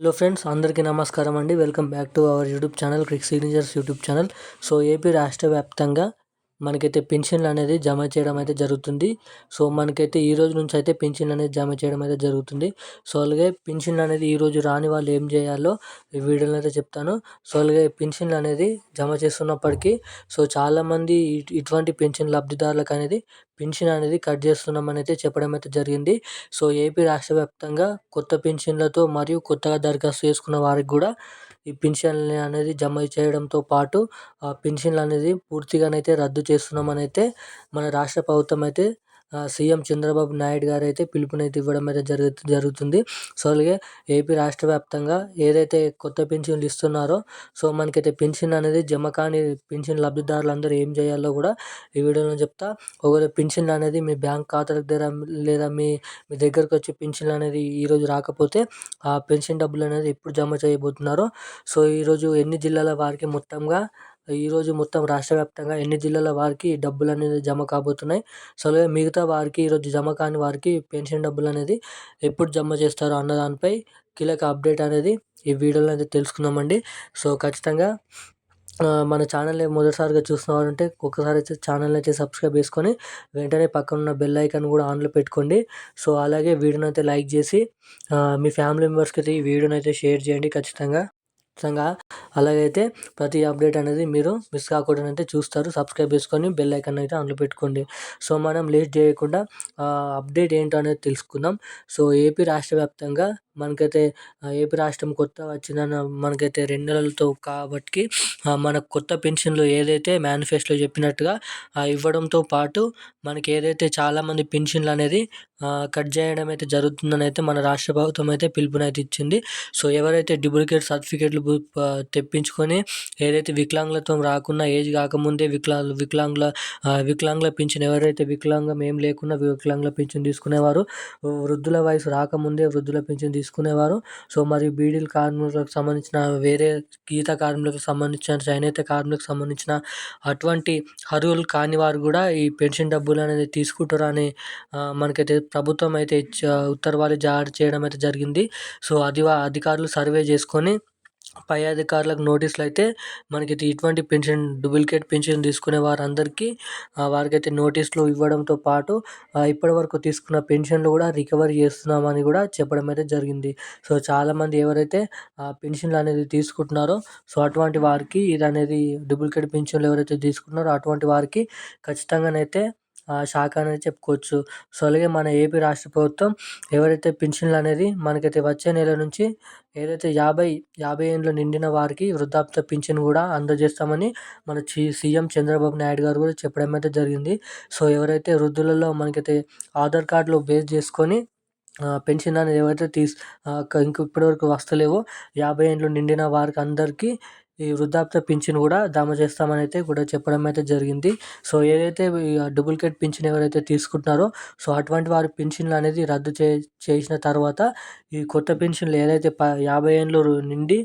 Hello friends అందరికీ నమస్కారం అండి. Welcome back to our YouTube channel cric signatures YouTube channel. So AP రాష్ట్ర వ్యాప్తంగా మనకైతే పెన్షన్లు అనేది జమ చేయడం అయితే జరుగుతుంది. సో మనకైతే ఈ రోజు నుంచి అయితే పెన్షన్లు అనేది జమ చేయడం అయితే జరుగుతుంది. సో అలాగే పెన్షన్లు అనేది ఈ రోజు రాని వాళ్ళు ఏం చేయాలో ఈ వీడియోలో అయితే చెప్తాను. సో అలాగే పెన్షన్లు అనేది జమ చేస్తున్నప్పటికీ సో చాలామంది ఇటువంటి పెన్షన్ లబ్ధిదారులకు అనేది పెన్షన్ అనేది కట్ చేస్తున్నామని అయితే చెప్పడం అయితే జరిగింది. సో ఏపీ రాష్ట్ర వ్యాప్తంగా కొత్త పెన్షన్లతో మరియు కొత్తగా దరఖాస్తు చేసుకున్న వారికి కూడా ఈ పింఛన్లు అనేది జమ చేయడంతో పాటు ఆ పెన్షన్లు అనేది పూర్తిగానైతే రద్దు చేస్తున్నామని అయితే మన రాష్ట్ర ప్రభుత్వం అయితే సీఎం చంద్రబాబు నాయుడు గారు అయితే పిలుపునైతే ఇవ్వడం అయితే జరుగు జరుగుతుంది. సో అలాగే ఏపీ రాష్ట్ర వ్యాప్తంగా ఏదైతే కొత్త పెన్షన్లు ఇస్తున్నారో సో మనకైతే పెన్షన్ అనేది జమ కాని పెన్షన్ లబ్ధిదారులందరూ ఏం చేయాలో కూడా ఈ వీడియోలో చెప్తా. ఒకవేళ పెన్షన్లు అనేది మీ బ్యాంక్ ఖాతాల దగ్గర లేదా మీ మీ దగ్గరకు వచ్చే పెన్షన్లు అనేది ఈరోజు రాకపోతే ఆ పెన్షన్ డబ్బులు అనేది ఎప్పుడు జమ చేయబోతున్నారో. సో ఈరోజు ఎన్ని జిల్లాల వారికి మొత్తంగా ఈరోజు మొత్తం రాష్ట్ర వ్యాప్తంగా ఎన్ని జిల్లాల వారికి డబ్బులు అనేది జమ కాబోతున్నాయి? సో అలాగే మిగతా వారికి ఈరోజు జమ కాని వారికి పెన్షన్ డబ్బులు అనేది ఎప్పుడు జమ చేస్తారో అన్న దానిపై కీలక అప్డేట్ అనేది ఈ వీడియోలో అయితే తెలుసుకుందామండి. సో ఖచ్చితంగా మన ఛానల్ని మొదటిసారిగా చూస్తున్నారంటే ఒక్కసారి అయితే ఛానల్ని అయితే సబ్స్క్రైబ్ చేసుకొని వెంటనే పక్కన ఉన్న బెల్ ఐకాన్ కూడా ఆన్లో పెట్టుకోండి. సో అలాగే వీడియోని అయితే లైక్ చేసి మీ ఫ్యామిలీ మెంబర్స్కి అయితే ఈ వీడియోని అయితే షేర్ చేయండి ఖచ్చితంగా. ఖచ్చితంగా. అలాగైతే ప్రతి అప్డేట్ అనేది మీరు మిస్ కాకుండా అయితే చూస్తారు. సబ్స్క్రైబ్ చేసుకొని బెల్ ఐకాన్ అయితే అందులో పెట్టుకోండి. సో మనం లేట్ చేయకుండా అప్డేట్ ఏంటో అనేది తెలుసుకుందాం. సో ఏపీ రాష్ట్ర వ్యాప్తంగా మనకైతే ఏపీ రాష్ట్రం కొత్త వచ్చిందని మనకైతే రెండు నెలలతో కాబట్టి మనకు కొత్త పెన్షన్లు ఏదైతే మేనిఫెస్టోలో చెప్పినట్టుగా ఇవ్వడంతో పాటు మనకి ఏదైతే చాలామంది పెన్షన్లు అనేది కట్ చేయడం అయితే జరుగుతుందని అయితే మన రాష్ట్ర ప్రభుత్వం అయితే పిలుపునైతే ఇచ్చింది. సో ఎవరైతే డూప్లికేట్ సర్టిఫికేట్లు తెప్పించుకొని ఏదైతే వికలాంగులత్వం రాకుండా ఏజ్ కాకముందే వికలా వికలాంగుల వికలాంగుల పింఛన్ ఎవరైతే వికలాంగం ఏం లేకుండా వికలాంగుల పింఛన్ తీసుకునేవారు వృద్ధుల వయసు రాకముందే వృద్ధుల పింఛన్ తీసుకునేవారు. సో మరి బీడీల కార్మికులకు సంబంధించిన వేరే గీత కార్మికులకు సంబంధించిన చేనేత కార్మికులకు సంబంధించిన అటువంటి అర్హులు కాని వారు కూడా ఈ పెన్షన్ డబ్బులు అనేది తీసుకుంటారని మనకైతే ప్రభుత్వం అయితే ఉత్తర్వులు జారీ చేయడం అయితే జరిగింది. సో అది అధికారులు సర్వే చేసుకొని పై అధికారులకు నోటీసులు అయితే మనకి ఇటువంటి పెన్షన్ డూప్లికేట్ పెన్షన్ తీసుకునే వారందరికీ వారికైతే నోటీసులు ఇవ్వడంతో పాటు ఇప్పటి వరకు తీసుకున్న పెన్షన్లు కూడా రికవరీ చేస్తున్నామని కూడా చెప్పడం అయితే జరిగింది. సో చాలామంది ఎవరైతే పెన్షన్లు అనేది తీసుకుంటున్నారో సో అటువంటి వారికి ఇది అనేది డూప్లికేట్ పెన్షన్లు ఎవరైతే తీసుకున్నారో అటువంటి వారికి ఖచ్చితంగానైతే శాఖ అనేది చెప్పుకోవచ్చు. సో అలాగే మన ఏపీ రాష్ట్ర ప్రభుత్వం ఎవరైతే పెన్షన్లు అనేది మనకైతే వచ్చే నెల నుంచి ఏదైతే యాభై యాభై ఏళ్ళు నిండిన వారికి వృద్ధాప్య పింఛన్ కూడా అందజేస్తామని మన సీఎం చంద్రబాబు నాయుడు గారు కూడా చెప్పడం అయితే జరిగింది. సో ఎవరైతే వృద్ధులలో మనకైతే ఆధార్ కార్డులో బేస్ చేసుకొని పెన్షన్ అనేది ఎవరైతే తీసు ఇంక ఇప్పటివరకు వస్తలేవో యాభై ఏళ్ళు నిండిన వారికి అందరికీ ఈ వృద్ధాప్య పింఛన్ కూడా జమ చేస్తామని అయితే కూడా చెప్పడం అయితే జరిగింది. సో ఏదైతే డూప్లికేట్ పింఛన్ ఎవరైతే తీసుకుంటున్నారో సో అటువంటి వారి పింఛన్లు అనేది రద్దు చే చేసిన తర్వాత ఈ కొత్త పెన్షన్లు ఏదైతే ప యాభై ఏళ్ళు నిండి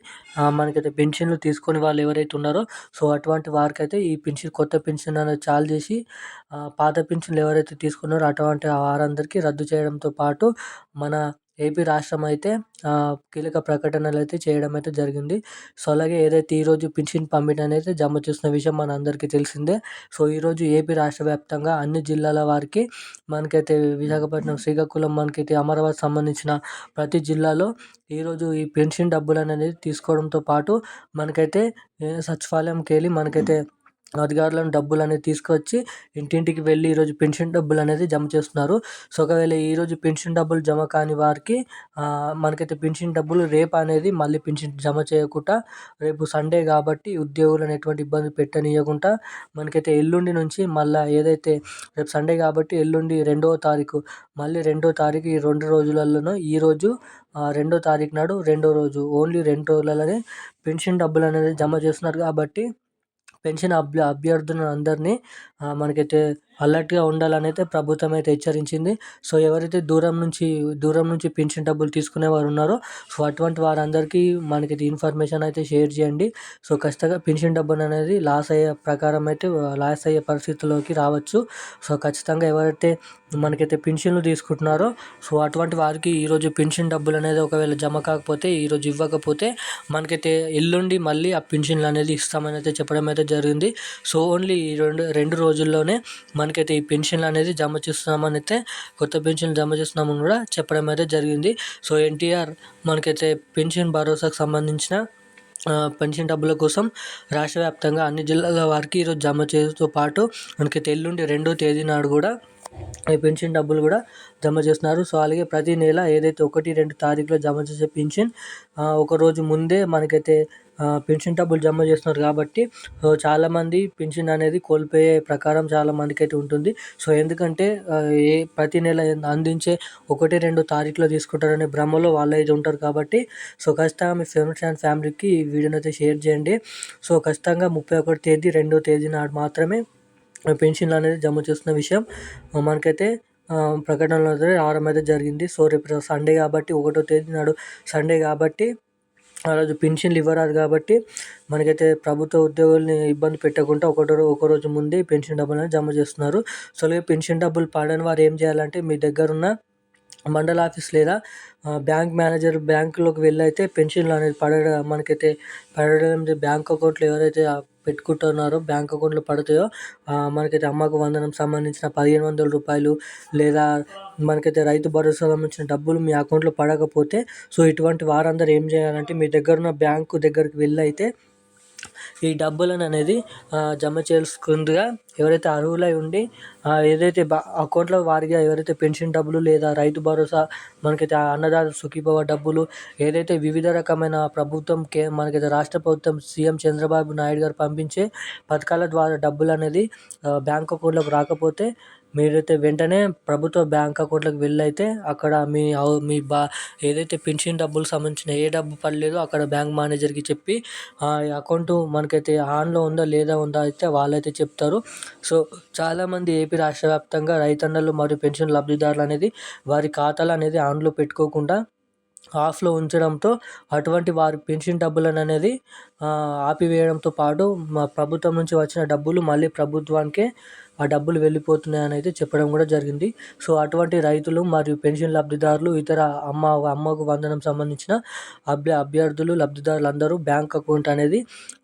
మనకైతే పెన్షన్లు తీసుకొని వాళ్ళు ఎవరైతే ఉన్నారో సో అటువంటి వారికి అయితే ఈ పెన్షన్ కొత్త పెన్షన్ అనేది చాలు చేసి పాత పెన్షన్లు ఎవరైతే తీసుకున్నారో అటువంటి వారందరికీ రద్దు చేయడంతో పాటు మన ఏపీ రాష్ట్రం అయితే కీలక ప్రకటనలు అయితే చేయడం అయితే జరిగింది. సో అలాగే ఏదైతే ఈరోజు పింఛన్ పంపిణీ అనేది జమ చేసిన విషయం మన అందరికీ తెలిసిందే. సో ఈరోజు ఏపీ రాష్ట్ర వ్యాప్తంగా అన్ని జిల్లాల వారికి మనకైతే విశాఖపట్నం శ్రీకాకుళం మనకైతే అమరావతి సంబంధించిన ప్రతి జిల్లాలో ఈరోజు ఈ పెన్షన్ డబ్బులు అనేది తీసుకోవడంతో పాటు మనకైతే సచివాలయంకి వెళ్ళి మనకైతే అధికారులను డబ్బులు అనేది తీసుకొచ్చి ఇంటింటికి వెళ్ళి ఈరోజు పెన్షన్ డబ్బులు అనేది జమ చేస్తున్నారు. సో ఒకవేళ ఈరోజు పెన్షన్ డబ్బులు జమ కాని వారికి మనకైతే పెన్షన్ డబ్బులు రేపు అనేది మళ్ళీ పెన్షన్ జమ చేయకుండా రేపు సండే కాబట్టి ఉద్యోగులను ఎటువంటి ఇబ్బంది పెట్టనీయకుండా మనకైతే ఎల్లుండి నుంచి మళ్ళీ ఏదైతే రేపు సండే కాబట్టి ఎల్లుండి రెండవ తారీఖు మళ్ళీ రెండో తారీఖు ఈ రెండు రోజులలోనూ ఈరోజు రెండో తారీఖు నాడు రెండో రోజు ఓన్లీ రెండు రోజులలోనే పెన్షన్ డబ్బులు అనేది జమ చేస్తున్నారు కాబట్టి పెన్షన్ అభ్య అభ్యర్థులను అందరినీ మనకైతే అలర్ట్గా ఉండాలని అయితే ప్రభుత్వం అయితే హెచ్చరించింది. సో ఎవరైతే దూరం నుంచి దూరం నుంచి పెన్షన్ డబ్బులు తీసుకునే వారు ఉన్నారో సో అటువంటి వారందరికీ మనకి ఇన్ఫర్మేషన్ అయితే షేర్ చేయండి. సో ఖచ్చితంగా పెన్షన్ డబ్బులు అనేది లాస్ అయ్యే ప్రకారం అయితే లాస్ అయ్యే పరిస్థితుల్లోకి రావచ్చు. సో ఖచ్చితంగా ఎవరైతే మనకైతే పెన్షన్లు తీసుకుంటున్నారో సో అటువంటి వారికి ఈరోజు పెన్షన్ డబ్బులు అనేది ఒకవేళ జమ కాకపోతే ఈరోజు ఇవ్వకపోతే మనకైతే ఎల్లుండి మళ్ళీ ఆ పెన్షన్లు అనేది ఇస్తామని అయితే చెప్పడం అయితే జరిగింది. సో ఓన్లీ ఈ రెండు రెండు రోజుల్లోనే మన మనకైతే ఈ పెన్షన్లు అనేది జమ చేస్తున్నామని అయితే కొత్త పెన్షన్ జమ చేస్తున్నామని కూడా చెప్పడం అయితే జరిగింది. సో ఎన్టీఆర్ మనకైతే పెన్షన్ భరోసాకు సంబంధించిన పెన్షన్ డబ్బుల కోసం రాష్ట్ర వ్యాప్తంగా అన్ని జిల్లాల వారికి ఈరోజు జమ చేయడంతో పాటు మనకి ఎల్లుండి రెండో తేదీ నాడు కూడా ఈ పెన్షన్ డబ్బులు కూడా జమ చేస్తున్నారు. సో అలాగే ప్రతి నెల ఏదైతే ఒకటి రెండు తారీఖులో జమ చేసే పెన్షన్ ఒకరోజు ముందే మనకైతే పెన్షన్ డబ్బులు జమ చేస్తున్నారు కాబట్టి సో చాలామంది పెన్షన్ అనేది కోల్పోయే ప్రకారం చాలా మందికి అయితే ఉంటుంది. సో ఎందుకంటే ఏ ప్రతి నెల అందించే ఒకటి రెండు తారీఖులో తీసుకుంటారనే భ్రమలో వాళ్ళు అయితే ఉంటారు కాబట్టి సో ఖచ్చితంగా మీ ఫ్రెండ్స్ అండ్ ఫ్యామిలీకి ఈ వీడియోని అయితే షేర్ చేయండి. సో ఖచ్చితంగా ముప్పై ఒకటి తేదీ రెండో తేదీ నాడు మాత్రమే పెన్షన్లు అనేది జమ చేస్తున్న విషయం. మనకైతే ప్రకటనలో అయితే రావడం అయితే జరిగింది. సో రేపు సండే కాబట్టి ఒకటో తేదీ నాడు సండే కాబట్టి ఆ రోజు పెన్షన్లు ఇవ్వరాదు కాబట్టి మనకైతే ప్రభుత్వ ఉద్యోగుల్ని ఇబ్బంది పెట్టకుండా ఒకటో ఒకరోజు ముందే పెన్షన్ డబ్బులు అనేది జమ చేస్తున్నారు. సో అలాగే పెన్షన్ డబ్బులు పడని వారు ఏం చేయాలంటే మీ దగ్గర ఉన్న మండల ఆఫీస్ లేదా బ్యాంక్ మేనేజర్ బ్యాంకులోకి వెళ్ళి అయితే పెన్షన్లు అనేది పడడం మనకైతే పడడం బ్యాంక్ అకౌంట్లో ఎవరైతే పెట్టుకుంటున్నారో బ్యాంక్ అకౌంట్లో పడతాయో మనకైతే అమ్మకు వందనం సంబంధించిన పదిహేను వందల రూపాయలు లేదా మనకైతే రైతు భరోసా సంబంధించిన డబ్బులు మీ అకౌంట్లో పడకపోతే సో ఇటువంటి వారందరూ ఏం చేయాలంటే మీ దగ్గర ఉన్న బ్యాంకు దగ్గరికి వెళ్ళి అయితే ఈ డబ్బులను అనేది జమ చేసుకుందిగా ఎవరైతే అర్హులై ఉండి ఏదైతే బా అకౌంట్లో వారిగా ఎవరైతే పెన్షన్ డబ్బులు లేదా రైతు భరోసా మనకైతే అన్నదాత సుఖీభవ డబ్బులు ఏదైతే వివిధ రకమైన ప్రభుత్వం కే మనకైతే రాష్ట్ర ప్రభుత్వం సీఎం చంద్రబాబు నాయుడు గారు పంపించే పథకాల ద్వారా డబ్బులు అనేది బ్యాంక్ అకౌంట్లోకి రాకపోతే మీరైతే వెంటనే ప్రభుత్వ బ్యాంక్ అకౌంట్లోకి వెళ్ళైతే అక్కడ మీ మీ బా ఏదైతే పెన్షన్ డబ్బులు సంబంధించిన ఏ డబ్బు పడలేదో అక్కడ బ్యాంక్ మేనేజర్కి చెప్పి ఆ అకౌంట్ మనకైతే ఆన్లో ఉందా లేదా ఉందా అయితే వాళ్ళైతే చెప్తారు. సో చాలామంది ఏపీ రాష్ట్ర వ్యాప్తంగా రైతన్నలు మరియు పెన్షన్ లబ్ధిదారులు అనేది వారి ఖాతాలు అనేది ఆన్లో పెట్టుకోకుండా ఆఫ్లో ఉంచడంతో అటువంటి వారి పెన్షన్ డబ్బులను అనేది ఆపివేయడంతో పాటు మా ప్రభుత్వం నుంచి వచ్చిన డబ్బులు మళ్ళీ ప్రభుత్వానికే ఆ డబ్బులు వెళ్ళిపోతున్నాయని అయితే చెప్పడం కూడా జరిగింది. సో అటువంటి రైతులు మరియు పెన్షన్ లబ్ధిదారులు ఇతర అమ్మ అమ్మకు వందనం సంబంధించిన అభ్య అభ్యర్థులు లబ్ధిదారులు అందరూ బ్యాంక్ అకౌంట్ అనేది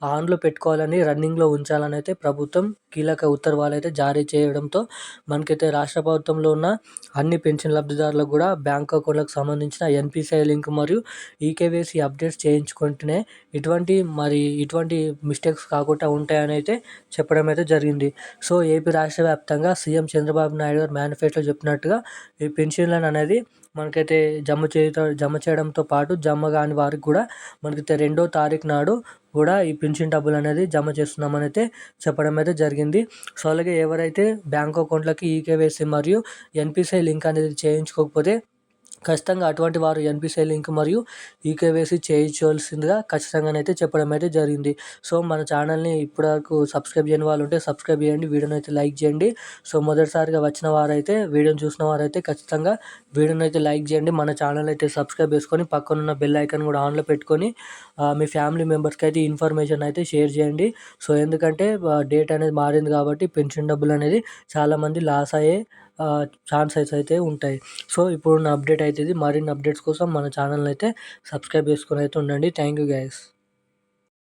ఆన్లో పెట్టుకోవాలని రన్నింగ్లో ఉంచాలని అయితే ప్రభుత్వం కీలక ఉత్తర్వాలు అయితే జారీ చేయడంతో మనకైతే రాష్ట్ర ప్రభుత్వంలో ఉన్న అన్ని పెన్షన్ లబ్ధిదారులకు కూడా బ్యాంక్ అకౌంట్లకు సంబంధించిన ఎన్పిసిఐ లింక్ మరియు ఈకేవైసీ అప్డేట్స్ చేయించుకుంటేనే ఇటువంటి మరి ఇటువంటి మిస్టేక్స్ కాకుండా ఉంటాయని అయితే చెప్పడం అయితే జరిగింది. సో ఏపీ రాష్ట్ర వ్యాప్తంగా సీఎం చంద్రబాబు నాయుడు గారు మేనిఫెస్టో చెప్పినట్టుగా ఈ పెన్షన్లను అనేది మనకైతే జమ చేయడం జమ చేయడంతో పాటు జమ కాని వారికి కూడా మనకైతే రెండో తారీఖు నాడు కూడా ఈ పెన్షన్ డబ్బులు అనేది జమ చేస్తున్నామని అయితే చెప్పడం అయితే జరిగింది. సో అలాగే ఎవరైతే బ్యాంక్ అకౌంట్లకి ఈకేవైసీ మరియు ఎన్పిసిఐ లింక్ అనేది చేయించుకోకపోతే ఖచ్చితంగా అటువంటి వారు ఎన్పిసిఐ లింక్ మరియు ఈకేవైసీ చేయించవలసిందిగా ఖచ్చితంగానైతే చెప్పడం అయితే జరిగింది. సో మన ఛానల్ని ఇప్పటివరకు సబ్స్క్రైబ్ చేయని వాళ్ళు ఉంటే సబ్స్క్రైబ్ చేయండి వీడియోని అయితే లైక్ చేయండి. సో మొదటిసారిగా వచ్చిన వారైతే వీడియోని చూసిన వారైతే ఖచ్చితంగా వీడియోని అయితే లైక్ చేయండి. మన ఛానల్ అయితే సబ్స్క్రైబ్ చేసుకొని పక్కనున్న బెల్ ఐకాన్ కూడా ఆన్లో పెట్టుకొని మీ ఫ్యామిలీ మెంబర్స్కి అయితే ఇన్ఫర్మేషన్ అయితే షేర్ చేయండి. సో ఎందుకంటే డేట్ అనేది మారింది కాబట్టి పెన్షన్ డబ్బులు అనేది చాలామంది లాస్ అయ్యే ఛాన్సెస్ అయితే ఉంటాయి. సో ఇప్పుడున్న అప్డేట్ అయితే ఇది మరిన్ని అప్డేట్స్ కోసం మన ఛానల్ని అయితే సబ్స్క్రైబ్ చేసుకొని అయితే ఉండండి. Thank you guys